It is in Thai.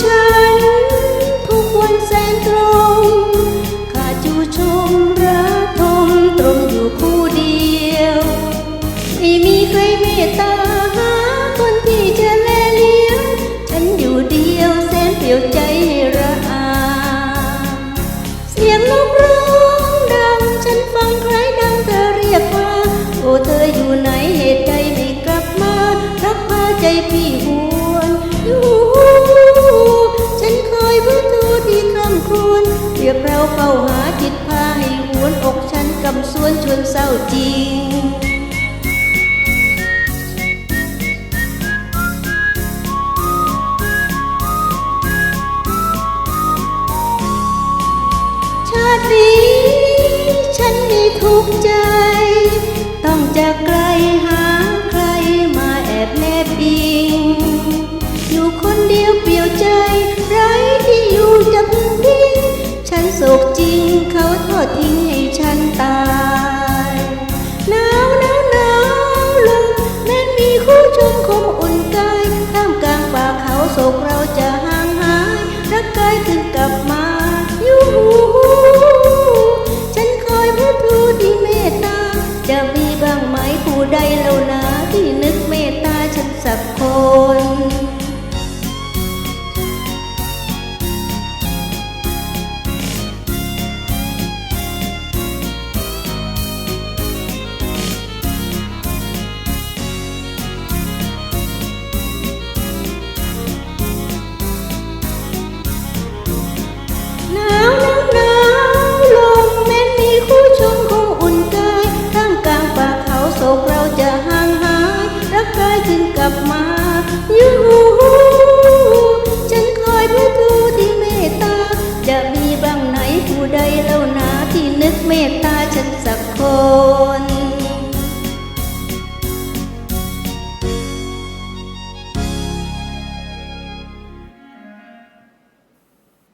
ฉัน ทุกวันแสนตรงข้าจูชมระทมตรงอยู่ผู้เดียว ไม่มีใครเมตตาหาคนที่จะแลเลี้ยง ฉันอยู่เดียวแสนเปลี่ยวใจระอาเสียงนกร้องดัง ฉันฟังใครดังเธอเรียกมาโอ้เธออยู่ไหนเหตุใดไม่กลับมารักพาใจพี่หวนอยู่ ครวนเรียกเราเฝ้าหาจิตพาให้หวนอกฉันกำสวนชวนเศร้าจริงชาติ สุขจะพึ่งพิงฉันโศกจริงเขาทอดทิ้งให้ฉันตาย เมตตาฉันสักคน